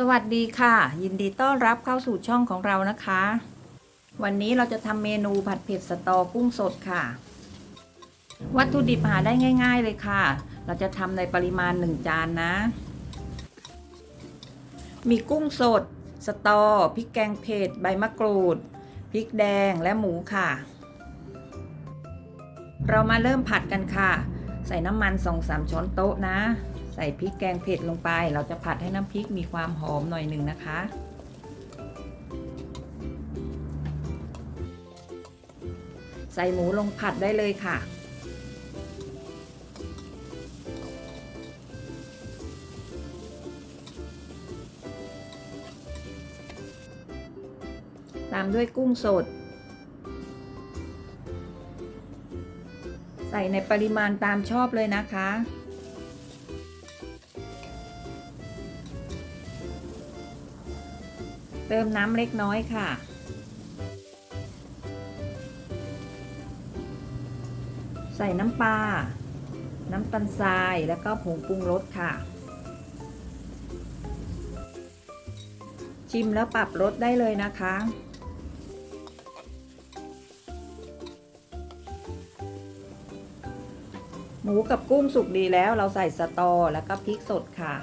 สวัสดีค่ะ ยินดีต้อนรับเข้าสู่ช่องของเรานะคะ วันนี้เราจะทำเมนูผัดเผ็ดสตอกุ้งสดค่ะ วัตถุดิบหาได้ง่าย ๆ เลยค่ะ เราจะทำในปริมาณ 1 จานนะ มีกุ้งสด สตอพริกแกงเผ็ดใบมะกรูดพริกแดงและหมูค่ะ เรามาเริ่มผัดกันค่ะ ใส่น้ำมัน2-3ช้อนโต๊ะนะ ใส่พริกแกงเผ็ดลงไป เราจะผัดให้น้ำพริกมีความหอมหน่อยหนึ่งนะคะ ใส่หมูลงผัดได้เลยค่ะ ตามด้วยกุ้งสด ใส่ในปริมาณตามชอบเลยนะคะ เติมน้ำเล็กน้อยค่ะ ใส่น้ำปลา น้ำตาลทราย แล้วก็ผงปรุงรสค่ะ ชิมแล้วปรับรสได้เลยนะคะหมูกับกุ้งสุกดีแล้วเราใส่สตอแล้วก็พริกสดค่ะ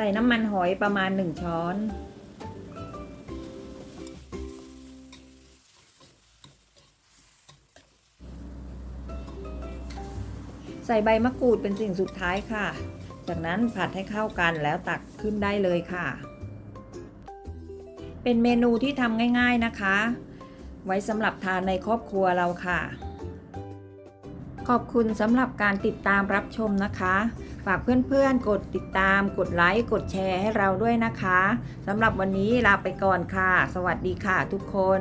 ใส่น้ำมันหอยประมาณ 1 ช้อน ใส่ใบมะกรูดเป็นสิ่งสุดท้ายค่ะ จากนั้นผัดให้เข้ากันแล้วตักขึ้นได้เลยค่ะ เป็นเมนูที่ทำง่ายๆนะคะ ไว้สำหรับทานในครอบครัวเราค่ะ ขอบคุณสำหรับการติดตามรับชมนะคะ ฝากเพื่อนๆ กดติดตาม กดไลค์ กดแชร์ให้เราด้วยนะคะสำหรับวันนี้ลาไปก่อนค่ะ สวัสดีค่ะทุกคน